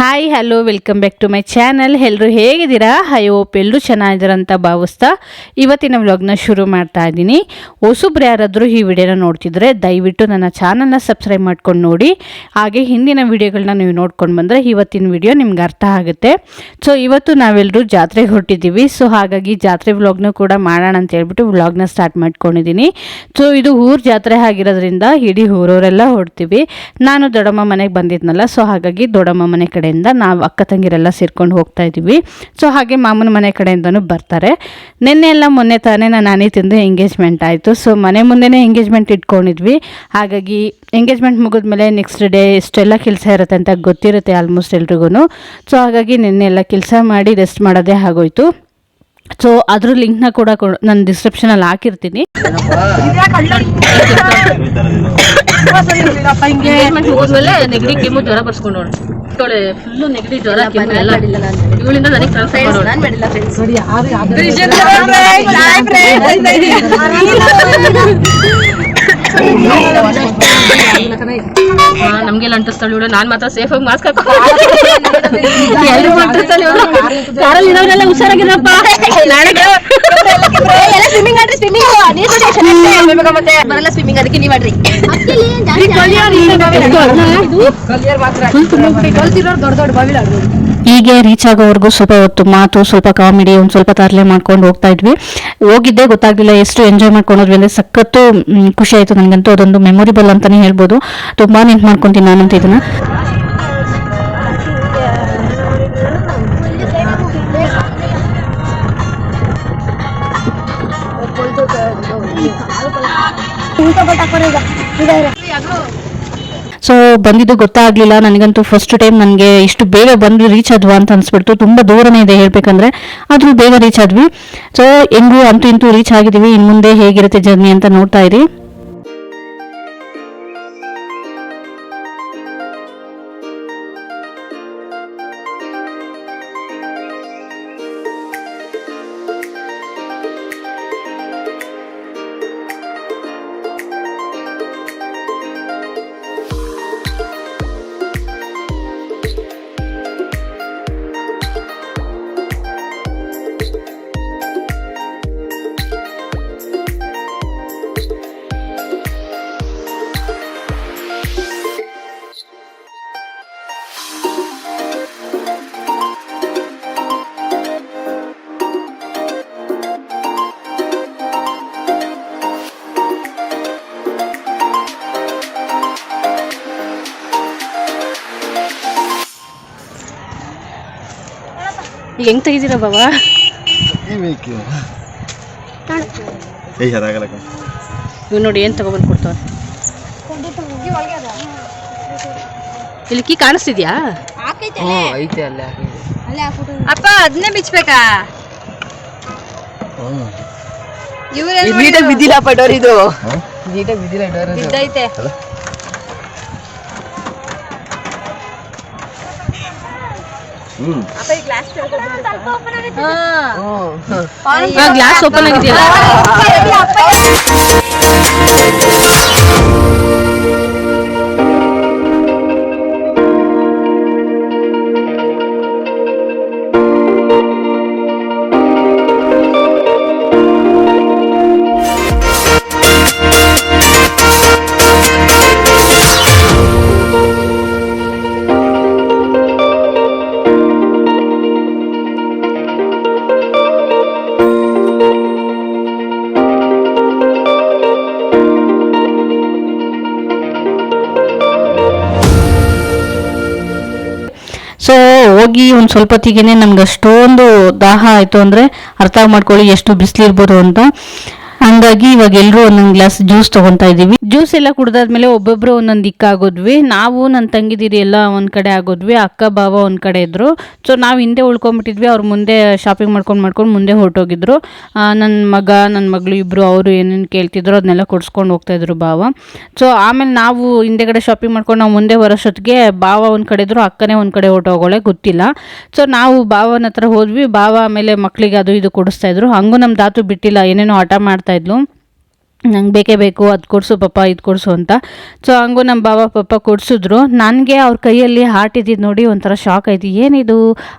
Hi hello welcome back to my channel ಎಲ್ಲರೂ ಹೇಗಿದ್ದೀರಾ? I hope ಎಲ್ಲರೂ ಚೆನ್ನಾಗಿದ್ದೀರಾ ಅಂತ ಭಾವಿಸ್ತಾ ಇವತ್ತಿನ ವ್ಲಾಗ್ನ ಶುರು ಮಾಡ್ತಾ ಇದ್ದೀನಿ. ಹೊಸಬ್ರು ಯಾರಾದರೂ ಈ ವಿಡಿಯೋನ ನೋಡ್ತಿದ್ರೆ ದಯವಿಟ್ಟು ನನ್ನ ಚಾನಲ್ನ ಸಬ್ಸ್ಕ್ರೈಬ್ ಮಾಡ್ಕೊಂಡು ನೋಡಿ. ಹಾಗೆ ಹಿಂದಿನ ವಿಡಿಯೋಗಳನ್ನ ನೀವು ನೋಡ್ಕೊಂಡು ಬಂದರೆ ಇವತ್ತಿನ ವಿಡಿಯೋ ನಿಮ್ಗೆ ಅರ್ಥ ಆಗುತ್ತೆ. ಸೊ ಇವತ್ತು ನಾವೆಲ್ಲರೂ ಜಾತ್ರೆಗೆ ಹೊರಟಿದ್ದೀವಿ. ಸೊ ಹಾಗಾಗಿ ಜಾತ್ರೆ ವ್ಲಾಗ್ನ ಕೂಡ ಮಾಡೋಣ ಅಂತ ಹೇಳ್ಬಿಟ್ಟು ವ್ಲಾಗ್ನ ಸ್ಟಾರ್ಟ್ ಮಾಡ್ಕೊಂಡಿದ್ದೀನಿ. ಸೊ ಇದು ಊರು ಜಾತ್ರೆ ಆಗಿರೋದ್ರಿಂದ ಇಡೀ ಊರವರೆಲ್ಲ ಹೊಡ್ತೀವಿ ನಾನು ದೊಡ್ಡಮ್ಮ ಮನೆಗೆ ಬಂದಿದ್ನಲ್ಲ ಸೊ ಹಾಗಾಗಿ ದೊಡ್ಡಮ್ಮ ಮನೆ ಕಡೆಯಿಂದ ನಾವು ಅಕ್ಕ ತಂಗಿರೆಲ್ಲ ಸೇರ್ಕೊಂಡು ಹೋಗ್ತಾ ಇದ್ದೀವಿ. ಸೊ ಹಾಗೆ ಮಾಮನ ಮನೆ ಕಡೆಯಿಂದನೂ ಬರ್ತಾರೆ. ನಿನ್ನೆ ಎಲ್ಲ ಮೊನ್ನೆ ತಾನೇ ನಾನು ನಾನೇ ತಿಂದು ಎಂಗೇಜ್ಮೆಂಟ್ ಆಯಿತು. ಸೊ ಮನೆ ಮುಂದೆನೇ ಎಂಗೇಜ್ಮೆಂಟ್ ಇಟ್ಕೊಂಡಿದ್ವಿ. ಹಾಗಾಗಿ ಎಂಗೇಜ್ಮೆಂಟ್ ಮುಗಿದ್ಮೇಲೆ ನೆಕ್ಸ್ಟ್ ಡೇ ಇಷ್ಟೆಲ್ಲ ಕೆಲಸ ಇರುತ್ತೆ ಅಂತ ಗೊತ್ತಿರುತ್ತೆ ಆಲ್ಮೋಸ್ಟ್ ಎಲ್ರಿಗೂ ಸೊ ಹಾಗಾಗಿ ನಿನ್ನೆ ಎಲ್ಲ ಕೆಲಸ ಮಾಡಿ ರೆಸ್ಟ್ ಮಾಡೋದೇ ಆಗೋಯ್ತು. ಸೊ ಅದ್ರ ಲಿಂಕ್ನ ಕೂಡ ನಾನು ಡಿಸ್ಕ್ರಿಪ್ಷನಲ್ಲಿ ಹಾಕಿರ್ತೀನಿ ನೆಗಡಿ ಕೆಮ್ಮು ಜ್ವರ ಬರ್ಸ್ಕೊಂಡು ನೋಡಿ ಫುಲ್ಲು ನೆಗಡಿ ಜ್ವರ ಕೆಮ್ಮು ಎಲ್ಲ ಇವಳಿಂದ ನನಗೆ ಟ್ರಾನ್ಸ್ಫರ್ ನಮ್ಗೆಲ್ಲ ಅಂಟಿಸ್ತಾಳೆ ಇವಳು ನಾನ್ ಮಾತ್ರ ಸೇಫ್ ಆಗಿ ಮಾಸ್ಕ್ ಎಲ್ರಿಗೂ ಅಂಟಿಸ್ತಾಳೆ ಇವಳು ಕಾರಲ್ಲಿ ಇರೋರೆಲ್ಲ ಹುಷಾರಾಗಿರಪ್ಪ. ನಾಳೆಗೆ ಬರಲ್ಲ ಸ್ವಿಮ್ಮಿಂಗ್ ಅದಕ್ಕೆ ನೀವ್ ಆಡ್ರಿ. ಹೀಗೆ ರೀಚ್ ಆಗೋವರೆಗೂ ಸ್ವಲ್ಪ ಹೊತ್ತು ಮಾತು, ಸ್ವಲ್ಪ ಕಾಮಿಡಿ ಒಂದು ಸ್ವಲ್ಪ ತರಲೆ ಮಾಡ್ಕೊಂಡು ಹೋಗ್ತಾ ಇದ್ವಿ. ಹೋಗಿದ್ದೆ, ಗೊತ್ತಾಗ್ಲಿಲ್ಲ ಎಷ್ಟು ಎಂಜಾಯ್ ಮಾಡ್ಕೊಂಡೋದ್ವಿ ಅಂದರೆ ಸಖತ್ತು ಖುಷಿ ಆಯಿತು ನನಗಂತೂ ಅದೊಂದು ಮೆಮೊರಿಬಲ್ ಅಂತಲೇ ಹೇಳ್ಬೋದು. ತುಂಬಾ ನೆನ್ಪು ಮಾಡ್ಕೊತೀನಿ ನಾನಂತ ಇದನ್ನ. ಸೊ ಬಂದಿದ್ದು ಗೊತ್ತಾಗ್ಲಿಲ್ಲ. ನನಗಂತೂ ಫಸ್ಟ್ ಟೈಮ್ ನನಗೆ ಇಷ್ಟು ಬೇಗ ಬಂದು ರೀಚ್ ಆದ್ವಾ ಅಂತ ಅನ್ಸ್ಬಿಡ್ತು. ತುಂಬ ದೂರನೇ ಇದೆ ಹೇಳ್ಬೇಕಂದ್ರೆ. ಆದ್ರೂ ಬೇಗ ರೀಚ್ ಆದ್ವಿ. ಸೊ ಹೆಂಗೂ ಅಂತೂ ಇಂತೂ ರೀಚ್ ಆಗಿದೀವಿ ಇನ್ನು ಮುಂದೆ ಹೇಗಿರುತ್ತೆ ಜರ್ನಿ ಅಂತ ನೋಡ್ತಾ ಇರಿ. ಹೆಂಗ್ ತೆಗಿದಿರ ಬಾಬಾ ಇವ್ ನೋಡಿ ಏನ್ ತಗೊಬಂದ್ ಕೊಡ್ತಾವ ಇಲ್ಲಿ ಕೀ ಕಾಣಿಸ್ತಿದ್ಯಾ? ಅಪ್ಪ ಅದನ್ನೇ ಬಿಚ್ಬೇಕಾ? ನೀಟಾಗಿ ಬಿದ್ದಿಲ್ಲ ಪಟೋರ್ ಇದು ಬಿದ್ದೈತೆ. ಗ್ಲಾಸ್ ಓಪನ್ ಆಗಿದೆಯಲ್ಲ ಹೋಗಿ ಒಂದು ಸ್ವಲ್ಪ ಹೊತ್ತಿಗೆ ನಮ್ಗೆ ಅಷ್ಟೊಂದು ದಾಹ ಆಯ್ತು ಅಂದ್ರೆ ಅರ್ಥ ಮಾಡ್ಕೊಳ್ಳಿ ಎಷ್ಟು ಬಿಸಿಲಿರ್ಬೋದು ಅಂತ. ಹಂಗಾಗಿ ಇವಾಗ ಎಲ್ಲರೂ ಒಂದೊಂದು ಗ್ಲಾಸ್ ಜ್ಯೂಸ್ ತಗೊಂತಾ ಇದೀವಿ. ಜ್ಯೂಸ್ ಎಲ್ಲ ಕುಡ್ದಾದ್ಮೇಲೆ ಒಬ್ಬೊಬ್ರು ಒಂದೊಂದು ದಿಕ್ಕಾಗೋದ್ವಿ ನಾವು ನನ್ನ ತಂಗಿದಿರಿ ಎಲ್ಲ ಒಂದ್ ಕಡೆ ಆಗೋದ್ವಿ. ಅಕ್ಕ, ಬಾವ ಒಂದ್ ಕಡೆ ಇದ್ರು. ಸೊ ನಾವು ಹಿಂದೆ ಉಳ್ಕೊಂಡ್ಬಿಟ್ಟಿದ್ವಿ ಅವ್ರು ಮುಂದೆ ಶಾಪಿಂಗ್ ಮಾಡ್ಕೊಂಡು ಮಾಡ್ಕೊಂಡು ಮುಂದೆ ಹೊರಟೋಗಿದ್ರು. ನನ್ನ ಮಗ ನನ್ನ ಮಗಳು ಇಬ್ರು, ಅವರು ಏನೇನು ಕೇಳ್ತಿದ್ರು ಅದನ್ನೆಲ್ಲ ಕೊಡ್ಸ್ಕೊಂಡು ಹೋಗ್ತಾ ಇದ್ರು ಬಾವ. ಸೊ ಆಮೇಲೆ ನಾವು ಹಿಂದೆಗಡೆ ಶಾಪಿಂಗ್ ಮಾಡ್ಕೊಂಡು ನಾವು ಮುಂದೆ ಬರೋಷ್ಟೊತ್ತಿಗೆ ಬಾವ ಒಂದ್ ಕಡೆ ಇದ್ರು, ಅಕ್ಕನೇ ಒಂದ್ ಕಡೆ ಹೊರಟೋಗೋಳೆ ಗೊತ್ತಿಲ್ಲ. ಸೊ ನಾವು ಬಾವನ ಹತ್ರ ಹೋದ್ವಿ. ಬಾವ ಆಮೇಲೆ ಮಕ್ಕಳಿಗೆ ಅದು ಇದು ಕೊಡಿಸ್ತಾ ಇದ್ರು. ಹಂಗೂ ನಮ್ಮ ದಾತು ಬಿಟ್ಟಿಲ್ಲ. ಏನೇನೋ ಆಟ ಮಾಡ್ತಾ ಇದ್ಲು. ನಂಗೆ ಬೇಕೇ ಬೇಕು, ಅದು ಕೊಡಿಸು ಪಾಪ ಇದು ಕೊಡಿಸು ಅಂತ. ಸೊ ಹಂಗೂ ನಮ್ಮ ಬಾಬಾ ಪಾಪ ಕೊಡಿಸಿದ್ರು. ನನಗೆ ಅವ್ರ ಕೈಯಲ್ಲಿ ಹಾರ್ಟ್ ಇದ್ದಿದ್ದು ನೋಡಿ ಒಂಥರ ಶಾಕ್ ಆಯ್ತು. ಏನಿದು?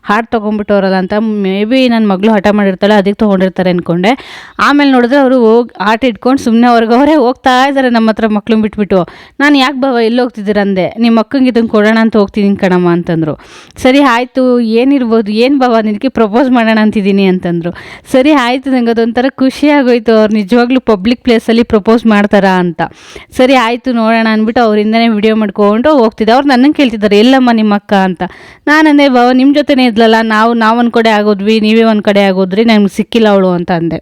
ಹಾರ್ಟ್ ತೊಗೊಂಡ್ಬಿಟ್ಟವ್ರಲ್ಲ ಅಂತ. ಮೇ ಬಿ ನನ್ನ ಮಗಳು ಹಠ ಮಾಡಿರ್ತಾಳೆ ಅದಕ್ಕೆ ತೊಗೊಂಡಿರ್ತಾರೆ ಅಂದ್ಕೊಂಡೆ ಆಮೇಲೆ ನೋಡಿದ್ರೆ ಅವರು ಹೋಗಿ ಹಾರ್ಟ್ ಇಟ್ಕೊಂಡು ಸುಮ್ಮನೆ ಅವರೇ ಹೋಗ್ತಾ ಇದ್ದಾರೆ ನಮ್ಮ ಹತ್ರ ಮಕ್ಳು ಬಿಟ್ಬಿಟ್ಟು. ನಾನು ಯಾಕೆ ಬಾವ ಎಲ್ಲಿ ಹೋಗ್ತಿದ್ದೀರ ಅಂದೆ. ನಿಮ್ಮ ಮಕ್ಕಂಗೆ ಇದನ್ನು ಕೊಡೋಣ ಅಂತ ಹೋಗ್ತಿದ್ದೀನಿ ಕಣಮ್ಮ ಅಂತಂದರು. ಸರಿ ಆಯಿತು, ಏನಿರ್ಬೋದು, ಏನು ಬಾವ ನಿನಗೆ ಪ್ರಪೋಸ್ ಮಾಡೋಣ ಅಂತಿದ್ದೀನಿ ಅಂತಂದರು. ಸರಿ ಆಯಿತು, ನಂಗೆ ಅದೊಂಥರ ಖುಷಿ ಆಗೋಯ್ತು. ಅವ್ರು ನಿಜವಾಗ್ಲೂ ಪಬ್ಲಿಕ್ ಪ್ಲೇಸಲ್ಲಿ ಪ್ರಪೋಸ್ ಮಾಡ್ತಾರಾ ಅಂತ. ಸರಿ, ಆಯಿತು ನೋಡೋಣ ಅಂದ್ಬಿಟ್ಟು ಅವರಿಂದನೇ ವಿಡಿಯೋ ಮಾಡ್ಕೊಂಡು ಹೋಗ್ತಿದ್ದೆ. ಅವ್ರು ನನ್ನನ್ನು ಕೇಳ್ತಿದ್ದಾರೆ, ಎಲ್ಲಮ್ಮ ನಿಮ್ಮ ಅಕ್ಕ ಅಂತ. ನಾನಂದೆ ಬಾವ ನಿಮ್ಮ ಜೊತೆನೇ ಇದ್ಲಲ್ಲ, ನಾವು ನಾವು ಒಂದು ಕಡೆ ಆಗೋದ್ವಿ, ನೀವೇ ಒಂದು ಕಡೆ ಆಗೋದ್ರಿ ನಮ್ಗೆ ಸಿಕ್ಕಿಲ್ಲ ಅವಳು ಅಂತ ಅಂದೆ.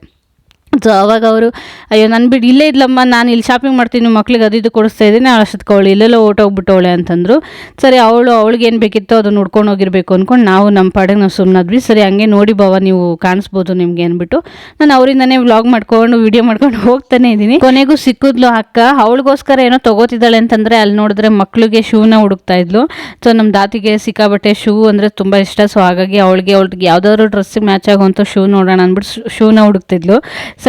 ಸೊ ಅವಾಗ ಅವರು, ಅಯ್ಯೋ, ನಾನು ಬಿಡು, ಇಲ್ಲೇ ಇದ್ಲಮ್ಮ, ನಾನು ಇಲ್ಲಿ ಶಾಪಿಂಗ್ ಮಾಡ್ತೀನಿ ಮಕ್ಳಿಗೆ ಅದು ಇದು ಕೊಡಿಸ್ತಾ ಇದ್ದೀನಿ ಅಷ್ಟೊತ್ತಿಗೆ ಅವಳು ಇಲ್ಲೆಲ್ಲ ಓಟೋಗ್ಬಿಟ್ಟವಳೆ ಅಂತಂದರು. ಸರಿ, ಅವಳು ಅವಳಿಗೆ ಏನು ಬೇಕಿತ್ತೋ ಅದು ನೋಡ್ಕೊಂಡು ಹೋಗಿರ್ಬೇಕು ಅಂದ್ಕೊಂಡು ನಾವು ನಮ್ಮ ಪಾಡಿಗೆ ನಾವು ಸುಮ್ಮನಾದ್ವಿ ಸರಿ, ಹಂಗೆ ನೋಡಿ ಬಾವ ನೀವು ಕಾಣಿಸ್ಬೋದು ನಿಮಗೆ ಅಂದ್ಬಿಟ್ಟು ನಾನು ಅವರಿಂದನೇ ವ್ಲಾಗ್ ಮಾಡ್ಕೊಂಡು, ವಿಡಿಯೋ ಮಾಡ್ಕೊಂಡು ಹೋಗ್ತಾನೆ ಇದ್ದೀನಿ. ಕೊನೆಗೂ ಸಿಕ್ಕಿದ್ಲು ಅಕ್ಕ. ಅವಳಿಗೋಸ್ಕರ ಏನೋ ತೊಗೋತಿದ್ದಾಳೆ ಅಂತಂದರೆ, ಅಲ್ಲಿ ನೋಡಿದ್ರೆ ಮಕ್ಳಿಗೆ ಶೂನ ಹುಡುಕ್ತಾ ಇದ್ಲು. ಸೊ ನಮ್ಮ ದಾತಿಗೆ ಸಿಕ್ಕಾಬಟ್ಟೆ ಶೂ ಅಂದರೆ ತುಂಬ ಇಷ್ಟ. ಸೊ ಹಾಗಾಗಿ ಅವಳಿಗೆ ಅವಳಿಗೆ ಯಾವುದಾದ್ರು ಡ್ರೆಸ್ಸಿಗೆ ಮ್ಯಾಚ್ ಆಗುವಂಥ ಶೂ ನೋಡೋಣ ಅಂದ್ಬಿಟ್ಟು ಶೂನ ಹುಡುಕ್ತಿದ್ಲು.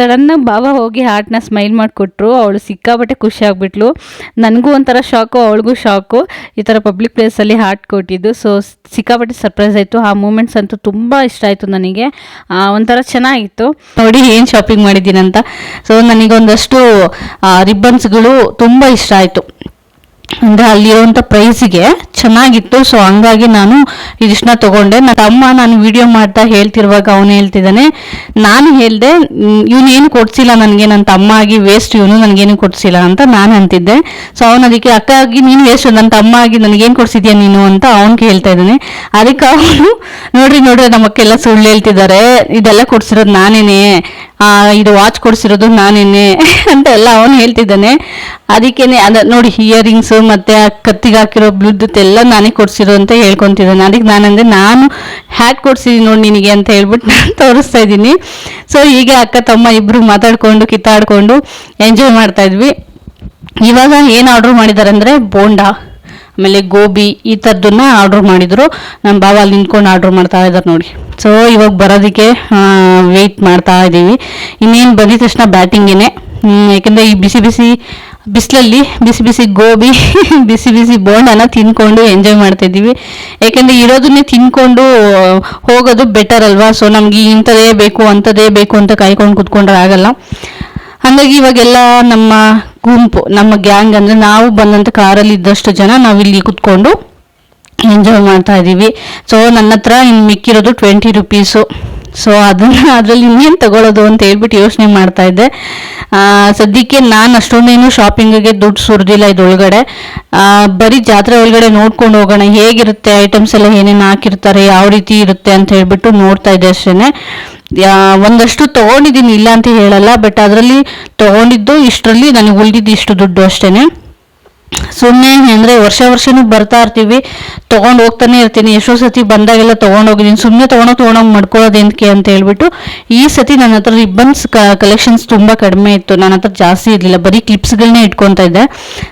ಸಡನ್ನಾಗಿ ಬಾಬಾ ಹೋಗಿ ಹಾರ್ಟ್ನ ಸ್ಮೈಲ್ ಮಾಡಿಕೊಟ್ರು, ಅವಳು ಸಿಕ್ಕಾಬಟ್ಟೆ ಖುಷಿ ಆಗ್ಬಿಟ್ಲು. ನನಗೂ ಒಂಥರ ಶಾಕು ಅವಳಿಗೂ ಶಾಕು ಈ ಥರ ಪಬ್ಲಿಕ್ ಪ್ಲೇಸಲ್ಲಿ ಹಾರ್ಟ್ ಕೊಟ್ಟಿದ್ದು. ಸೊ ಸಿಕ್ಕಾಬಟ್ಟೆ ಸರ್ಪ್ರೈಸ್ ಆಯಿತು. ಆ ಮೂಮೆಂಟ್ಸ್ ಅಂತೂ ತುಂಬ ಇಷ್ಟ ಆಯಿತು ನನಗೆ. ಒಂಥರ ಚೆನ್ನಾಗಿತ್ತು. ನೋಡಿ, ಏನು ಶಾಪಿಂಗ್ ಮಾಡಿದ್ದೀನಂತ. ಸೊ ನನಗೊಂದಷ್ಟು ರಿಬ್ಬನ್ಸ್ಗಳು ತುಂಬ ಇಷ್ಟ ಆಯಿತು. ಅಂದರೆ ಅಲ್ಲಿರುವಂಥ ಪ್ರೈಸಿಗೆ ಚೆನ್ನಾಗಿತ್ತು. ಸೊ ಹಂಗಾಗಿ ನಾನು ಇದಿಷ್ಟನ್ನ ತಗೊಂಡೆ. ನನ್ನ ತಮ್ಮ ನಾನು ವಿಡಿಯೋ ಮಾಡ್ತಾ ಹೇಳ್ತಿರುವಾಗ ಅವನು ಹೇಳ್ತಿದ್ದಾನೆ, ನಾನು ಹೇಳಿದೆ ಇವನೇನು ಕೊಡ್ಸಿಲ್ಲ ನನಗೆ ನನ್ನ ತಮ್ಮ ಆಗಿ ವೇಸ್ಟ್ ಇವನು ನನಗೇನು ಕೊಡ್ಸಿಲ್ಲ ಅಂತ ನಾನು ಅಂತಿದ್ದೆ. ಸೊ ಅವನು ಅದಕ್ಕೆ, ಅಕ್ಕ ಆಗಿ ನೀನು ವೇಸ್ಟ್ ನನ್ನ ತಮ್ಮ ಆಗಿ ನನಗೇನು ಕೊಡ್ಸಿದ್ಯಾ ನೀನು? ಅಂತ ಅವ್ನು ಕೇಳ್ತಾ ಇದ್ದಾನೆ. ಅದಕ್ಕೆ ಅವನು, ನೋಡ್ರಿ ನೋಡ್ರಿ ನಮ್ಮಕ್ಕೆಲ್ಲ ಸುಳ್ಳು ಹೇಳ್ತಿದ್ದಾರೆ. ಇದೆಲ್ಲ ಕೊಡ್ಸಿರೋದು ನಾನೇನೆ. ಇದು ವಾಚ್ ಕೊಡ್ಸಿರೋದು ನಾನೇನೆ. ಅಂತ ಎಲ್ಲ ಅವನು ಹೇಳ್ತಿದ್ದಾನೆ. ಅದಕ್ಕೇನೆ, ಅದ ನೋಡಿ ಇಯರಿಂಗ್ಸ್ ಮತ್ತೆ ಕತ್ತಿಗೆ ಹಾಕಿರೋ ಬ್ಲೂಟೂತ್ ಎಲ್ಲ ನಾನೇ ಕೊಡ್ಸಿರೋ ಅಂತ ಹೇಳ್ಕೊಂತಿದ್ದಾನೆ ಅದಕ್ಕೆ ನಾನಂದ್ರೆ ನಾನು ಹ್ಯಾಕ್ ಕೊಡ್ಸಿದ್ದೀನಿ ನೋಡಿ ನಿನಗೆ ಅಂತ ಹೇಳ್ಬಿಟ್ಟು ನಾನು ತೋರಿಸ್ತಾ ಇದ್ದೀನಿ. ಸೊ ಹೀಗೆ ಅಕ್ಕ, ತಮ್ಮ ಇಬ್ರು ಮಾತಾಡ್ಕೊಂಡು, ಕಿತ್ತಾಡ್ಕೊಂಡು ಎಂಜಾಯ್ ಮಾಡ್ತಾ ಇದ್ವಿ. ಇವಾಗ ಏನು ಆರ್ಡ್ರ್ ಮಾಡಿದ್ದಾರೆ ಅಂದರೆ ಬೋಂಡಾ, ಆಮೇಲೆ ಗೋಬಿ ಈ ಥರದನ್ನ ಆರ್ಡ್ರ್ ಮಾಡಿದ್ರು. ನಮ್ಮ ಬಾಬ ಅಲ್ಲಿ ನಿಂತ್ಕೊಂಡು ಆರ್ಡ್ರ್ ಮಾಡ್ತಾ ಇದ್ದಾರೆ ನೋಡಿ. ಸೊ ಇವಾಗ ಬರೋದಕ್ಕೆ ವೆಯ್ಟ್ ಮಾಡ್ತಾ ಇದ್ದೀವಿ ಇನ್ನೇನು ಬಂದಿದ ತಕ್ಷಣ ಬ್ಯಾಟಿಂಗೇನೆ ಯಾಕೆಂದರೆ ಈ ಬಿಸಿ ಬಿಸಿ ಬಿಸಿಲಲ್ಲಿ ಬಿಸಿ ಬಿಸಿ ಗೋಬಿ, ಬಿಸಿ ಬಿಸಿ ಬೋಂಡನ ತಿನ್ಕೊಂಡು ಎಂಜಾಯ್ ಮಾಡ್ತಾ ಇದ್ದೀವಿ. ಯಾಕೆಂದರೆ ಇರೋದನ್ನೇ ತಿನ್ಕೊಂಡು ಹೋಗೋದು ಬೆಟರ್ ಅಲ್ವಾ? ಸೊ ನಮಗೆ ಇಂಥದೇ ಬೇಕು ಅಂಥದೇ ಬೇಕು ಅಂತ ಕಾಯ್ಕೊಂಡು ಕುತ್ಕೊಂಡ್ರೆ ಆಗಲ್ಲ. ಹಾಗಾಗಿ ಇವಾಗೆಲ್ಲ ನಮ್ಮ ಗುಂಪು, ನಮ್ಮ ಗ್ಯಾಂಗ್ ಅಂದರೆ ನಾವು ಬಂದಂಥ ಕಾರಲ್ಲಿ ಇದ್ದಷ್ಟು ಜನ ನಾವಿಲ್ಲಿ ಕುತ್ಕೊಂಡು ಎಂಜಾಯ್ ಮಾಡ್ತಾ ಇದ್ದೀವಿ. ಸೊ ನನ್ನ ಹತ್ರ ಇನ್ನು ಮಿಕ್ಕಿರೋದು ಟ್ವೆಂಟಿ ರುಪೀಸು ಸೊ ಅದನ್ನ ಅದರಲ್ಲಿ ಇನ್ನೇನು ತಗೊಳ್ಳೋದು ಅಂತ ಹೇಳ್ಬಿಟ್ಟು ಯೋಚನೆ ಮಾಡ್ತಾ ಇದ್ದೆ. ಸದ್ಯಕ್ಕೆ ನಾನು ಅಷ್ಟೊಂದೇನು ಶಾಪಿಂಗಿಗೆ ದುಡ್ಡು ಸುರಿದಿಲ್ಲ ಇದೊಳಗಡೆ ಬರೀ ಜಾತ್ರೆ ಒಳಗಡೆ ನೋಡ್ಕೊಂಡು ಹೋಗೋಣ. ಹೇಗಿರುತ್ತೆ ಐಟಮ್ಸ್ ಎಲ್ಲ ಏನೇನು ಹಾಕಿರ್ತಾರೆ, ಯಾವ ರೀತಿ ಇರುತ್ತೆ ಅಂತ ಹೇಳ್ಬಿಟ್ಟು ನೋಡ್ತಾ ಇದ್ದೆ ಅಷ್ಟೇ ಒಂದಷ್ಟು ತಗೊಂಡಿದ್ದೀನಿ ಇಲ್ಲ ಅಂತ ಹೇಳಲ್ಲ, ಬಟ್ ಅದರಲ್ಲಿ ತಗೊಂಡಿದ್ದು ಇಷ್ಟರಲ್ಲಿ ನನಗೆ ಉಳಿದಿದ್ದು ಇಷ್ಟು ದುಡ್ಡು ಅಷ್ಟೇನೆ. ಸುಮ್ಮನೆ ಅಂದರೆ ವರ್ಷ ವರ್ಷನೂ ಬರ್ತಾ ಇರ್ತೀವಿ. ತೊಗೊಂಡು ಹೋಗ್ತಾನೆ ಇರ್ತೀನಿ. ಎಷ್ಟೋ ಸತಿ ಬಂದಾಗೆಲ್ಲ ತೊಗೊಂಡೋಗಿದ್ದೀನಿ ಸುಮ್ಮನೆ ತೊಗೊಂಡೋಗಿ ತೊಗೊಂಡೋಗಿ ಮಾಡ್ಕೊಳ್ಳೋದೇನಕ್ಕೆ ಅಂತ ಹೇಳ್ಬಿಟ್ಟು, ಈ ಸತಿ ನನ್ನ ಹತ್ರ ರಿಬ್ಬನ್ಸ್ ಕಲೆಕ್ಷನ್ಸ್ ತುಂಬ ಕಡಿಮೆ ಇತ್ತು. ನನ್ನ ಹತ್ರ ಜಾಸ್ತಿ ಇರಲಿಲ್ಲ. ಬರೀ ಕ್ಲಿಪ್ಸ್ಗಳನ್ನೇ ಇಟ್ಕೊತಾ ಇದ್ದೆ.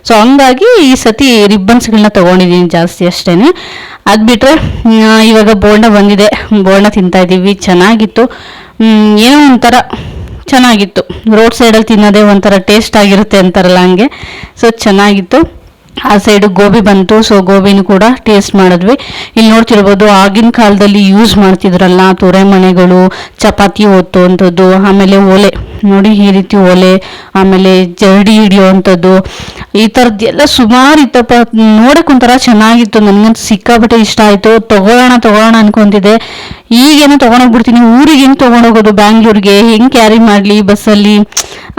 ಸೊ ಹಂಗಾಗಿ ಈ ಸತಿ ರಿಬ್ಬನ್ಸ್ಗಳನ್ನ ತೊಗೊಂಡಿದ್ದೀನಿ ಜಾಸ್ತಿ ಅಷ್ಟೇ ಅದು ಬಿಟ್ಟರೆ ಇವಾಗ ಬೋಂಡ ಬಂದಿದೆ. ಬೋಂಡ ತಿಂತಾ ಇದ್ದೀವಿ. ಚೆನ್ನಾಗಿತ್ತು. ಏನೋ ಒಂಥರ ಚೆನ್ನಾಗಿತ್ತು. ರೋಡ್ ಸೈಡಲ್ಲಿ ತಿನ್ನೋದೇ ಒಂಥರ ಟೇಸ್ಟ್ ಆಗಿರುತ್ತೆ ಅಂತಾರಲ್ಲ ಹಂಗೆ. ಸೊ ಚೆನ್ನಾಗಿತ್ತು. ಆ ಸೈಡ್ ಗೋಬಿ ಬಂತು ಸೊ ಗೋಬಿನೂ ಕೂಡ ಟೇಸ್ಟ್ ಮಾಡಿದ್ವಿ. ಇಲ್ಲಿ ನೋಡ್ತಿರ್ಬೋದು ಆಗಿನ ಕಾಲದಲ್ಲಿ ಯೂಸ್ ಮಾಡ್ತಿದ್ರಲ್ಲ ತೊರೆ ಮನೆಗಳು ಚಪಾತಿ ಒತ್ತುವಂಥದ್ದು ಆಮೇಲೆ ಒಲೆ. ನೋಡಿ ಈ ರೀತಿ ಒಲೆ, ಆಮೇಲೆ ಜರಡಿ ಹಿಡಿಯುವಂಥದ್ದು, ಈ ಥರದ್ದು ಎಲ್ಲ ಸುಮಾರು ಇತ್ತಪ್ಪ. ನೋಡಕ್ಕೆ ಒಂಥರ ಚೆನ್ನಾಗಿತ್ತು. ನನಗಂತೂ ಸಿಕ್ಕಾಪಟ್ಟೆ ಇಷ್ಟ ಆಯಿತು. ತಗೊಳ್ಳೋಣ ತಗೊಳ್ಳೋಣ ಅನ್ಕೊಂತಿದ್ದೆ. ಈಗೇನು ತೊಗೊಂಡೋಗ್ಬಿಡ್ತೀನಿ. ಊರಿಗೆ ಹೆಂಗೆ ತೊಗೊಂಡೋಗೋದು? ಬ್ಯಾಂಗ್ಳೂರಿಗೆ ಹೆಂಗೆ ಕ್ಯಾರಿ ಮಾಡಲಿ ಬಸ್ಸಲ್ಲಿ?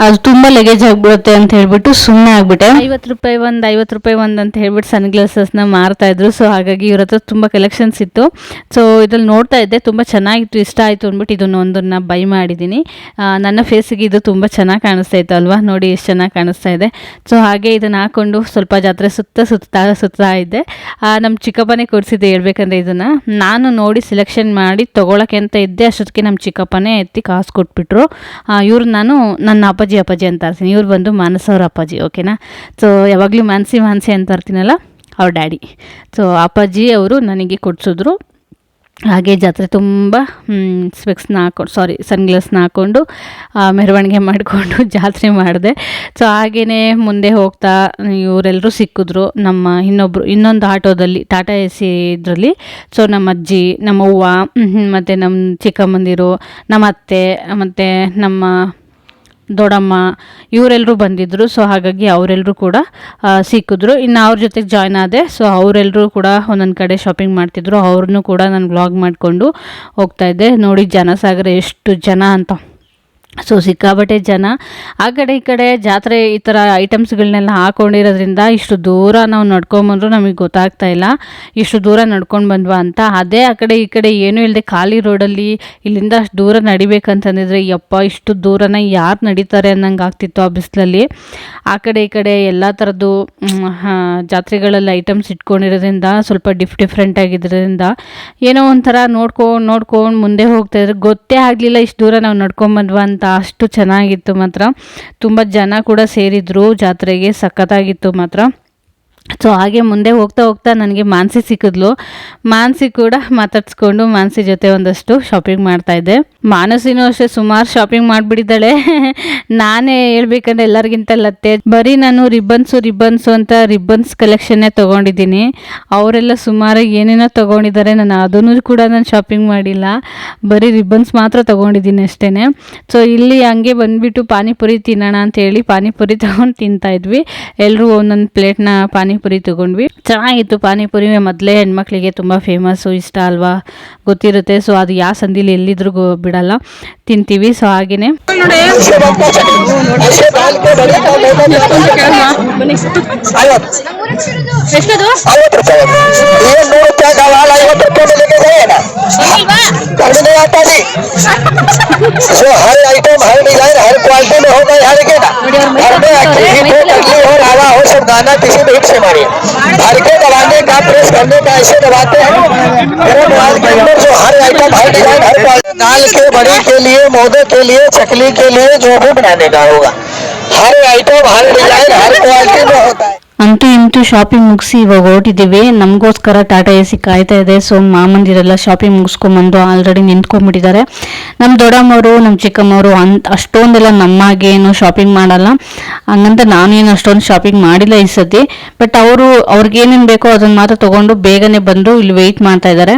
ಅದು ತುಂಬ ಲಗೇಜ್ ಆಗಿಬಿಡುತ್ತೆ ಅಂತ ಹೇಳ್ಬಿಟ್ಟು ಸುಮ್ಮನೆ ಆಗ್ಬಿಟ್ಟೆ. ಐವತ್ತು ರೂಪಾಯಿ ಒಂದು, ಐವತ್ತು ರೂಪಾಯಿ ಒಂದು ಅಂತ ಹೇಳ್ಬಿಟ್ಟು ಸನ್ ಗ್ಲಾಸಸ್ನ ಮಾರ್ತಾ ಇದ್ರು. ಸೊ ಹಾಗಾಗಿ ಇವ್ರ ಹತ್ರ ತುಂಬ ಕಲೆಕ್ಷನ್ಸ್ ಇತ್ತು. ಸೊ ಇದ್ರಲ್ಲಿ ನೋಡ್ತಾ ಇದ್ದೆ. ತುಂಬ ಚೆನ್ನಾಗಿತ್ತು, ಇಷ್ಟ ಆಯಿತು ಅಂದ್ಬಿಟ್ಟು ಇದನ್ನು ಒಂದನ್ನು ಬೈ ಮಾಡಿದ್ದೀನಿ. ನನ್ನ ನನ್ನ ಇದು ತುಂಬ ಚೆನ್ನಾಗಿ ಕಾಣಿಸ್ತಾ ಇತ್ತು ಅಲ್ವಾ? ನೋಡಿ ಎಷ್ಟು ಚೆನ್ನಾಗಿ ಕಾಣಿಸ್ತಾ ಇದೆ. ಸೊ ಹಾಗೆ ಇದನ್ನು ಹಾಕೊಂಡು ಸ್ವಲ್ಪ ಜಾತ್ರೆ ಸುತ್ತ ಸುತ್ತಾ ಸುತ್ತಾ ಇದ್ದೆ. ನಮ್ಮ ಚಿಕ್ಕಪ್ಪನೇ ಕೊಡಿಸಿದ್ದೆ ಹೇಳ್ಬೇಕಂದ್ರೆ ಇದನ್ನು. ನಾನು ನೋಡಿ ಸೆಲೆಕ್ಷನ್ ಮಾಡಿ ತೊಗೊಳಕ್ಕೆ ಅಂತ ಇದ್ದೆ. ಅಷ್ಟೊತ್ತಿಗೆ ನಮ್ಮ ಚಿಕ್ಕಪ್ಪನೇ ಎತ್ತಿ ಕಾಸು ಕೊಟ್ಬಿಟ್ರು. ಇವ್ರು ನಾನು ನನ್ನ ಅಪ್ಪಾಜಿ ಅಪ್ಪಾಜಿ ಅಂತ ಇರ್ತೀನಿ ಇವ್ರು ಬಂದು ಮಾನಸ ಅವ್ರ ಅಪ್ಪಾಜಿ ಓಕೆನಾ ಸೊ ಯಾವಾಗಲೂ ಮಾನಸಿ ಮಾನಸಿ ಅಂತ ಇರ್ತೀನಲ್ಲ ಅವ್ರ ಡ್ಯಾಡಿ. ಸೊ ಅಪ್ಪಾಜಿ ಅವರು ನನಗೆ ಕೊಡಿಸಿದ್ರು. ಹಾಗೆ ಜಾತ್ರೆ ತುಂಬ ಸ್ಪೆಕ್ಸ್ನ ಹಾಕೊಂಡು ಸಾರಿ ಸನ್ಗ್ಲಾಸ್ನ ಹಾಕ್ಕೊಂಡು ಮೆರವಣಿಗೆ ಮಾಡಿಕೊಂಡು ಜಾತ್ರೆ ಮಾಡಿದೆ. ಸೊ ಹಾಗೆಯೇ ಮುಂದೆ ಹೋಗ್ತಾ ಇವರೆಲ್ಲರೂ ಸಿಕ್ಕಿದ್ರು. ನಮ್ಮ ಇನ್ನೊಬ್ಬರು ಇನ್ನೊಂದು ಆಟೋದಲ್ಲಿ, ಟಾಟಾ ಎ ಸಿ ಇದರಲ್ಲಿ. ಸೊ ನಮ್ಮ ಅಜ್ಜಿ, ನಮ್ಮ ಅವ್ವ ಮತ್ತು ನಮ್ಮ ಚಿಕ್ಕಮ್ಮಂದಿರು, ನಮ್ಮ ಅತ್ತೆ, ಮತ್ತು ನಮ್ಮ ದೊಡ್ಡಮ್ಮ ಇವರೆಲ್ಲರೂ ಬಂದಿದ್ದರು ಸೊ ಹಾಗಾಗಿ ಅವರೆಲ್ಲರೂ ಕೂಡ ಸಿಕ್ಕಿದ್ರು. ಇನ್ನು ಅವ್ರ ಜೊತೆಗೆ ಜಾಯ್ನ್ ಆದೆ ಸೊ ಅವರೆಲ್ಲರೂ ಕೂಡ ಒಂದೊಂದು ಕಡೆ ಶಾಪಿಂಗ್ ಮಾಡ್ತಿದ್ರು. ಅವ್ರನ್ನೂ ಕೂಡ ನಾನು ವ್ಲಾಗ್ ಮಾಡಿಕೊಂಡು ಹೋಗ್ತಾಯಿದ್ದೆ ನೋಡಿ, ಜನಸಾಗರ ಎಷ್ಟು ಜನ ಅಂತ. ಸೊ ಸಿಕ್ಕಾಪಟ್ಟೆ ಜನ. ಆ ಕಡೆ ಈ ಕಡೆ ಜಾತ್ರೆ ಈ ಥರ ಐಟಮ್ಸ್ಗಳನ್ನೆಲ್ಲ ಹಾಕೊಂಡಿರೋದ್ರಿಂದ ಇಷ್ಟು ದೂರ ನಾವು ನಡ್ಕೊಂಬಂದ್ರು ನಮಗೆ ಗೊತ್ತಾಗ್ತಾ ಇಲ್ಲ. ಇಷ್ಟು ದೂರ ನಡ್ಕೊಂಡು ಬಂದ್ವಾ ಅಂತ. ಅದೇ ಆ ಕಡೆ ಈ ಕಡೆ ಏನೂ ಇಲ್ಲದೆ ಖಾಲಿ ರೋಡಲ್ಲಿ ಇಲ್ಲಿಂದ ಅಷ್ಟು ದೂರ ನಡಿಬೇಕಂತಂದಿದ್ರೆ ಯಪ್ಪ ಇಷ್ಟು ದೂರನ ಯಾರು ನಡೀತಾರೆ ಅನ್ನಂಗೆ ಆಗ್ತಿತ್ತು ಆ ಬಿಸಿಲಲ್ಲಿ. ಆ ಕಡೆ ಈ ಕಡೆ ಎಲ್ಲ ಥರದ್ದು ಜಾತ್ರೆಗಳಲ್ಲಿ ಐಟಮ್ಸ್ ಇಟ್ಕೊಂಡಿರೋದ್ರಿಂದ ಸ್ವಲ್ಪ ಡಿಫ್ ಡಿಫ್ರೆಂಟ್ ಆಗಿದ್ದರಿಂದ ಏನೋ ಒಂಥರ ನೋಡ್ಕೊಂಡು ನೋಡ್ಕೊಂಡು ಮುಂದೆ ಹೋಗ್ತಾ ಇದ್ರೆ ಗೊತ್ತೇ ಆಗಲಿಲ್ಲ ಇಷ್ಟು ದೂರ ನಾವು ನಡ್ಕೊಂಬಂದ್ವಾ ಅಂತ. ಅಷ್ಟು ಚೆನ್ನಾಗಿತ್ತು ಮಾತ್ರ. ತುಂಬ ಜನ ಕೂಡ ಸೇರಿದ್ರು ಜಾತ್ರೆಗೆ ಸಖತ್ತಾಗಿತ್ತು ಮಾತ್ರ. ಸೊ ಹಾಗೆ ಮುಂದೆ ಹೋಗ್ತಾ ಹೋಗ್ತಾ ನನಗೆ ಮಾನಸಿ ಸಿಕ್ಕಿದ್ಲು. ಮಾನಸಿ ಕೂಡ ಮಾತಾಡ್ಸ್ಕೊಂಡು ಮಾನಸಿ ಜೊತೆ ಒಂದಷ್ಟು ಶಾಪಿಂಗ್ ಮಾಡ್ತಾ ಇದ್ದೆ. ಮಾನಸಿನೂ ಅಷ್ಟೇ ಸುಮಾರು ಶಾಪಿಂಗ್ ಮಾಡಿಬಿಟ್ಟಿದ್ದಾಳೆ. ನಾನೇ ಹೇಳ್ಬೇಕಂದ್ರೆ ಎಲ್ಲರಿಗಿಂತ ಲತ್ತೆ. ಬರೀ ನಾನು ರಿಬ್ಬನ್ಸು ರಿಬ್ಬನ್ಸು ಅಂತ ರಿಬ್ಬನ್ಸ್ ಕಲೆಕ್ಷನ್ನೇ ತೊಗೊಂಡಿದ್ದೀನಿ. ಅವರೆಲ್ಲ ಸುಮಾರಾಗಿ ಏನೇನೋ ತೊಗೊಂಡಿದ್ದಾರೆ. ನಾನು ಅದನ್ನು ಕೂಡ ನಾನು ಶಾಪಿಂಗ್ ಮಾಡಿಲ್ಲ. ಬರೀ ರಿಬ್ಬನ್ಸ್ ಮಾತ್ರ ತೊಗೊಂಡಿದ್ದೀನಿ ಅಷ್ಟೇ ಸೊ ಇಲ್ಲಿ ಹಂಗೆ ಬಂದುಬಿಟ್ಟು ಪಾನಿಪುರಿ ತಿನ್ನೋಣ ಅಂತ ಹೇಳಿ ಪಾನಿಪುರಿ ತೊಗೊಂಡು ತಿಂತಾ ಇದ್ವಿ. ಎಲ್ಲರೂ ಒಂದೊಂದು ಪ್ಲೇಟ್ನ ಪಾನಿಪುರಿ ತಗೊಂಡ್ವಿ. ಚೆನ್ನಾಗಿತ್ತು ಪಾನಿಪುರಿ. ಮೊದಲೇ ಹೆಣ್ಮಕ್ಳಿಗೆ ತುಂಬ ಫೇಮಸ್ಸು ಇಷ್ಟ ಅಲ್ವಾ? ಗೊತ್ತಿರುತ್ತೆ. ಸೊ ಅದು ಯಾವ ಸಂದಿಲಿ ಎಲ್ಲಿದ್ರೂ ಬಿಡಲ್ಲ. ತಿಂತೀವಿ. ಸೊ ಹಾಗೇನೆ. ಎಷ್ಟದು पहले नहीं आता नहीं जो हर आइटम हर डिज़ाइन हर क्वालिटी में होगा यहाँ, लेकिन घर में हो कली हो रावा हो सब गाना किसी भी से मारिए। घर के दबाने का प्रेस करने का ऐसे दबाते हैं। मेरे मोबाइल के अंदर जो हर आइटम हर डिज़ाइन हर क्वालिटी दाल के बड़ी के लिए, मोदे के लिए, चकली के लिए, जो भी बनाने का होगा। हर आइटम हर डिज़ाइन हर क्वालिटी में होता है। ಅಂತೂ ಇಂತೂ ಶಾಪಿಂಗ್ ಮುಗಿಸಿ ಇವಾಗ ಹೊರಟಿದ್ದೀವಿ. ನಮಗೋಸ್ಕರ ಟಾಟಾ ಎ ಸಿ ಕಾಯ್ತಾ ಇದೆ. ಸೊ ಮಾಮಂದಿರೆಲ್ಲ ಶಾಪಿಂಗ್ ಮುಗಿಸ್ಕೊಂಬಂದು ಆಲ್ರೆಡಿ ನಿಂತ್ಕೊಂಡ್ಬಿಟ್ಟಿದ್ದಾರೆ. ನಮ್ಮ ದೊಡ್ಡಮ್ಮವರು ನಮ್ಮ ಚಿಕ್ಕಮ್ಮವರು ಅಂತ ಅಷ್ಟೊಂದೆಲ್ಲ ನಮ್ಮಾಗೆ ಏನು ಶಾಪಿಂಗ್ ಮಾಡಲ್ಲ. ಹಂಗಂತ ನಾನೇನು ಅಷ್ಟೊಂದು ಶಾಪಿಂಗ್ ಮಾಡಿಲ್ಲ ಈ ಸತಿ. ಬಟ್ ಅವರು, ಅವ್ರಿಗೇನೇನು ಬೇಕೋ ಅದನ್ನು ಮಾತ್ರ ತೊಗೊಂಡು ಬೇಗನೆ ಬಂದು ಇಲ್ಲಿ ವೆಯ್ಟ್ ಮಾಡ್ತಾ ಇದ್ದಾರೆ.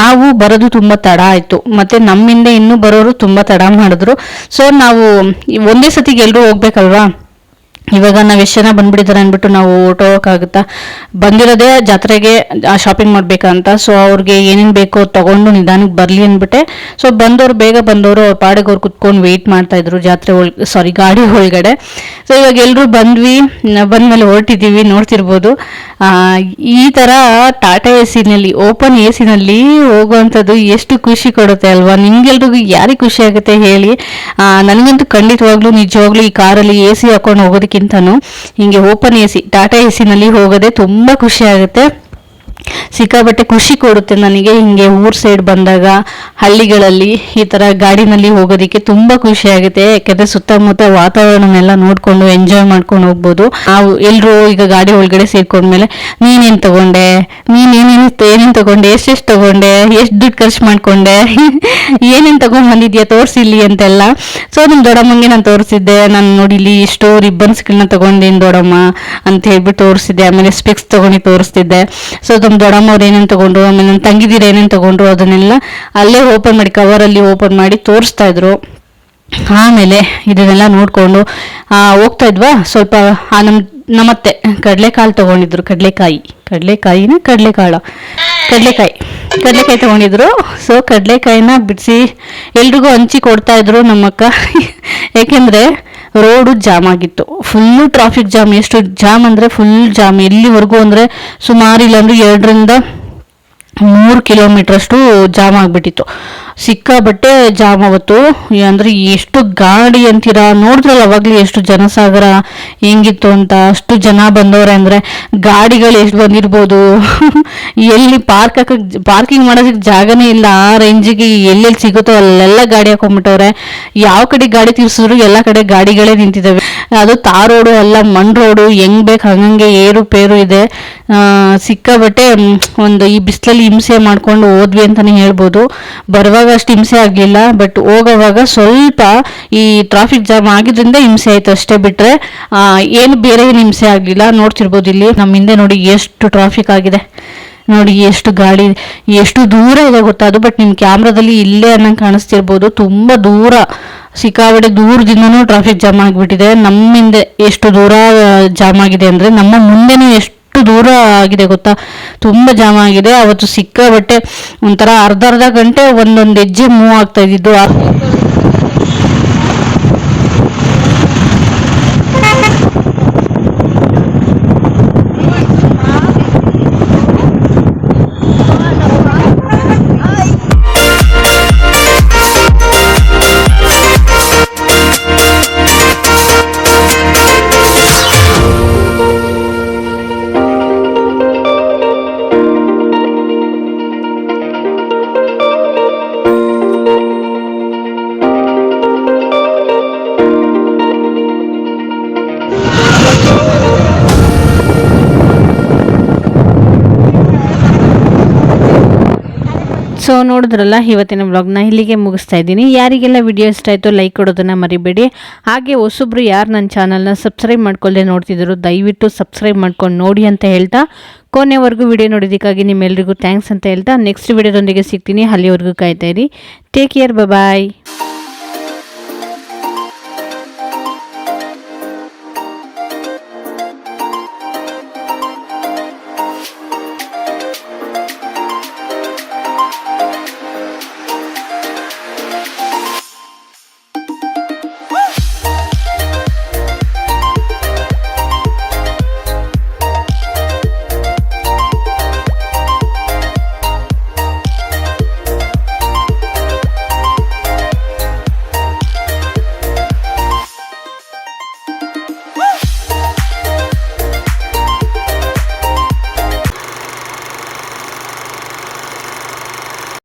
ನಾವು ಬರೋದು ತುಂಬ ತಡ ಆಯಿತು. ಮತ್ತು ನಮ್ಮಿಂದ ಇನ್ನೂ ಬರೋರು ತುಂಬ ತಡ ಮಾಡಿದ್ರು. ಸೊ ನಾವು, ಒಂದೇ ಸತಿಗೆ ಎಲ್ಲರೂ ಹೋಗ್ಬೇಕಲ್ವಾ? ಇವಾಗ ನಾವು ಎಷ್ಟು ಜನ ಬಂದ್ಬಿಟ್ಟಿದ್ದಾರೆ ಅಂದ್ಬಿಟ್ಟು ನಾವು ಓಟೋಕ್ಕಾಗುತ್ತಾ ಬಂದಿರೋದೇ ಜಾತ್ರೆಗೆ ಶಾಪಿಂಗ್ ಮಾಡ್ಬೇಕಂತ. ಸೊ ಅವ್ರಿಗೆ ಏನೇನು ಬೇಕೋ ತಗೊಂಡು ನಿಧಾನಕ್ಕೆ ಬರಲಿ ಅಂದ್ಬಿಟ್ಟೆ. ಸೊ ಬಂದವರು ಬೇಗ ಬಂದವರು ಅವ್ರ ಪಾಡಿಗೆ ಅವ್ರು ಕುತ್ಕೊಂಡು ವೆಯ್ಟ್ ಮಾಡ್ತಾ ಇದ್ರು ಜಾತ್ರೆ ಒಳ ಸಾರಿ ಗಾಡಿ ಒಳಗಡೆ. ಸೊ ಇವಾಗ ಎಲ್ಲರೂ ಬಂದ್ವಿ ಬಂದ ಬಂದ್ಮೇಲೆ ಹೊರಟಿದ್ದೀವಿ ನೋಡ್ತಿರ್ಬೋದು. ಈ ಥರ ಟಾಟಾ ಎ ಸಿನಲ್ಲಿ ಓಪನ್ ಎ ಸಿನಲ್ಲಿ ಹೋಗುವಂಥದ್ದು ಎಷ್ಟು ಖುಷಿ ಕೊಡುತ್ತೆ ಅಲ್ವಾ? ನಿಮ್ಗೆಲ್ರಿಗೂ ಯಾರಿಗೆ ಖುಷಿ ಆಗುತ್ತೆ ಹೇಳಿ? ನನಗಂತೂ ಖಂಡಿತವಾಗ್ಲೂ ನಿಜವಾಗ್ಲೂ ಈ ಕಾರಲ್ಲಿ ಎ ಸಿ ಹಾಕೊಂಡು ಹೋಗೋದಕ್ಕಿಂತನೂ ಹಿಂಗೆ open A C Tata A ಸಿನಲ್ಲಿ ಹೋಗೋದೇ ತುಂಬ ಖುಷಿ ಆಗುತ್ತೆ. ಸಿಕ್ಕಾಬಟ್ಟೆ ಖುಷಿ ಕೊಡುತ್ತೆ ನನಗೆ. ಹಿಂಗೆ ಊರ್ ಸೈಡ್ ಬಂದಾಗ ಹಳ್ಳಿಗಳಲ್ಲಿ ಈ ಥರ ಗಾಡಿನಲ್ಲಿ ಹೋಗೋದಕ್ಕೆ ತುಂಬ ಖುಷಿ ಆಗುತ್ತೆ. ಯಾಕಂದರೆ ಸುತ್ತಮುತ್ತ ವಾತಾವರಣನೆಲ್ಲ ನೋಡಿಕೊಂಡು ಎಂಜಾಯ್ ಮಾಡ್ಕೊಂಡು ಹೋಗ್ಬೋದು. ನಾವು ಎಲ್ಲರೂ ಈಗ ಗಾಡಿ ಒಳಗಡೆ ಸೇರ್ಕೊಂಡ್ಮೇಲೆ ನೀನೇನು ತಗೊಂಡೆ? ನೀನೇನೇನು ಏನೇನು ತಗೊಂಡೆ? ಎಷ್ಟೆಷ್ಟು ತಗೊಂಡೆ? ಎಷ್ಟು ದುಡ್ಡು ಖರ್ಚು ಮಾಡ್ಕೊಂಡೆ? ಏನೇನು ತಗೊಂಡ್ ಬಂದಿದ್ಯಾ ತೋರಿಸಿಲ್ಲಿ ಅಂತೆಲ್ಲ. ಸೊ ನಮ್ಮ ದೊಡ್ಡಮ್ಮಂಗೆ ನಾನು ತೋರಿಸಿದ್ದೆ. ನಾನು ನೋಡಿ ಇಲ್ಲಿ ಇಷ್ಟು ರಿಬ್ಬನ್ಸ್ಗಳನ್ನ ತಗೊಂಡೆನ್ ದೊಡ್ಡಮ್ಮ? ಅಂತ ಹೇಳ್ಬಿಟ್ಟು ತೋರಿಸಿದ್ದೆ. ಆಮೇಲೆ ಸ್ಪೆಕ್ಸ್ ತಗೊಂಡು ತೋರಿಸ್ತಿದ್ದೆ. ಸೊ ನಮ್ಮ ದೊಡ್ಡಮ್ಮ ಅವ್ರು ಏನೇನು ತಗೊಂಡ್ರು, ಆಮೇಲೆ ನನ್ನ ತಂಗಿದಿರು ಏನೇನು ತಗೊಂಡ್ರು ಅದನ್ನೆಲ್ಲ ಅಲ್ಲೇ ಓಪನ್ ಮಾಡಿ ಕವರಲ್ಲಿ ಓಪನ್ ಮಾಡಿ ತೋರಿಸ್ತಾ ಇದ್ರು. ಆಮೇಲೆ ಇದನ್ನೆಲ್ಲ ನೋಡಿಕೊಂಡು ಹೋಗ್ತಾ ಇದ್ವಾ? ಸ್ವಲ್ಪ ನಮ್ಮ ನಮ್ಮತ್ತೆ ಕಡಲೆಕಾಳು ತೊಗೊಂಡಿದ್ರು, ಕಡಲೆಕಾಯಿ. ಕಡಲೆಕಾಯಿನ ಕಡಲೆಕಾಳು. ಕಡಲೆಕಾಯಿ. ಕಡಲೆಕಾಯಿ ತಗೊಂಡಿದ್ರು. ಸೊ ಕಡಲೆಕಾಯಿನ ಬಿಡಿಸಿ ಎಲ್ರಿಗೂ ಹಂಚಿ ಕೊಡ್ತಾ ಇದ್ರು ನಮ್ಮಕ್ಕ. ಯಾಕೆಂದರೆ ರೋಡು ಜಾಮ್ ಆಗಿತ್ತು. ಫುಲ್ಲು ಟ್ರಾಫಿಕ್ ಜಾಮ್ ಎಷ್ಟು ಜಾಮ್ ಅಂದರೆ ಫುಲ್ ಜಾಮ್ ಎಲ್ಲಿವರೆಗೂ ಅಂದರೆ ಸುಮಾರು ಇಲ್ಲಾಂದ್ರೆ ಎರಡರಿಂದ ಮೂರು ಕಿಲೋಮೀಟ್ರಷ್ಟು ಜಾಮ್ ಆಗಿಬಿಟ್ಟಿತ್ತು. ಸಿಕ್ಕಾಬಟ್ಟೆ ಜಾಮ್ ಅವತ್ತು ಅಂದರೆ ಎಷ್ಟು ಗಾಡಿ ಅಂತೀರ? ನೋಡಿದ್ರಲ್ಲ ಅವಾಗಲೇ ಎಷ್ಟು ಜನಸಾಗರ ಹೆಂಗಿತ್ತು ಅಂತ. ಅಷ್ಟು ಜನ ಬಂದವ್ರೆ ಅಂದರೆ ಗಾಡಿಗಳು ಎಷ್ಟು ಬಂದಿರ್ಬೋದು. ಎಲ್ಲಿ ಪಾರ್ಕ್ ಹಾಕಕ್ಕೆ ಪಾರ್ಕಿಂಗ್ ಮಾಡೋದಕ್ಕೆ ಜಾಗನೇ ಇಲ್ಲ. ಆ ರೇಂಜಿಗೆ ಎಲ್ಲೆಲ್ಲಿ ಸಿಗುತ್ತೋ ಅಲ್ಲೆಲ್ಲ ಗಾಡಿ ಹಾಕೊಂಡ್ಬಿಟ್ಟವ್ರೆ ಯಾವ ಕಡೆ ಗಾಡಿ ತಿರ್ಸಿದ್ರು ಎಲ್ಲ ಕಡೆ ಗಾಡಿಗಳೇ ನಿಂತಿದ್ದಾವೆ. ಅದು ತಾರ್ ರೋಡು ಅಲ್ಲ, ಮಣ್ ರೋಡು, ಹೆಂಗ್ ಬೇಕು ಹಂಗಂಗೆ ಏರು ಪೇರು ಇದೆ. ಸಿಕ್ಕಾಬಟ್ಟೆ ಒಂದು ಈ ಬಿಸಿಲಲ್ಲಿ ಹಿಂಸೆ ಮಾಡ್ಕೊಂಡು ಹೋದ್ವಿ ಅಂತಾನೆ ಹೇಳ್ಬೋದು. ಬರುವಾಗ ಅಷ್ಟು ಹಿಂಸೆ ಆಗಲಿಲ್ಲ ಬಟ್ ಹೋಗೋವಾಗ ಸ್ವಲ್ಪ ಈ ಟ್ರಾಫಿಕ್ ಜಾಮ್ ಆಗಿದ್ರಿಂದ ಹಿಂಸೆ ಆಯ್ತು ಅಷ್ಟೇ ಬಿಟ್ಟರೆ ಏನು ಬೇರೆ ಏನು ಹಿಂಸೆ ಆಗಲಿಲ್ಲ. ನೋಡ್ತಿರ್ಬೋದು ಇಲ್ಲಿ ನಮ್ಮ ಹಿಂದೆ ನೋಡಿ ಎಷ್ಟು ಟ್ರಾಫಿಕ್ ಆಗಿದೆ. ನೋಡಿ ಎಷ್ಟು ಗಾಡಿ ಎಷ್ಟು ದೂರ ಇದೆ ಗೊತ್ತಾ ಅದು ಬಟ್ ನಿಮ್ಮ ಕ್ಯಾಮ್ರಾದಲ್ಲಿ ಇಲ್ಲೇ ಅನ್ನಂಗೆ ಕಾಣಿಸ್ತಿರ್ಬೋದು. ತುಂಬ ದೂರ. ಸಿಕ್ಕಾವಡೆ ದೂರದಿಂದನೂ ಟ್ರಾಫಿಕ್ ಜಾಮ್ ಆಗಿಬಿಟ್ಟಿದೆ. ನಮ್ಮಿಂದ ಎಷ್ಟು ದೂರ ಜಾಮ್ ಆಗಿದೆ ಅಂದರೆ ನಮ್ಮ ಮುಂದೆನೂ ಎಷ್ಟು ದೂರ ಆಗಿದೆ ಗೊತ್ತಾ? ತುಂಬ ಜಾಮ್ ಆಗಿದೆ. ಅವತ್ತು ಸಿಕ್ಕಾಬಟ್ಟೆ ಒಂಥರ ಅರ್ಧ ಅರ್ಧ ಗಂಟೆ ಒಂದೊಂದು ಹೆಜ್ಜೆ ಮೂವ್ ಆಗ್ತಾ ಇದ್ದಿದ್ದು. ಸೊ ನೋಡಿದ್ರಲ್ಲ, ಇವತ್ತಿನ ವ್ಲಾಗ್ನ ಇಲ್ಲಿಗೆ ಮುಗಿಸ್ತಾ ಇದ್ದೀನಿ. ಯಾರಿಗೆಲ್ಲ ವಿಡಿಯೋ ಇಷ್ಟ ಆಯಿತು ಲೈಕ್ ಕೊಡೋದನ್ನು ಮರಿಬೇಡಿ. ಹಾಗೆ ಹೊಸೊಬ್ರು ಯಾರು ನನ್ನ ಚಾನಲ್ನ ಸಬ್ಸ್ಕ್ರೈಬ್ ಮಾಡ್ಕೊಳ್ಳದೆ ನೋಡ್ತಿದ್ರು, ದಯವಿಟ್ಟು ಸಬ್ಸ್ಕ್ರೈಬ್ ಮಾಡ್ಕೊಂಡು ನೋಡಿ ಅಂತ ಹೇಳ್ತಾ, ಕೊನೆವರೆಗೂ ವಿಡಿಯೋ ನೋಡೋದಕ್ಕಾಗಿ ನಿಮ್ಮೆಲ್ರಿಗೂ ಥ್ಯಾಂಕ್ಸ್ ಅಂತ ಹೇಳ್ತಾ ನೆಕ್ಸ್ಟ್ ವಿಡಿಯೋದೊಂದಿಗೆ ಸಿಗ್ತೀನಿ. ಅಲ್ಲಿವರೆಗೂ ಕಾಯ್ತಾ ಇರಿ. Take care bye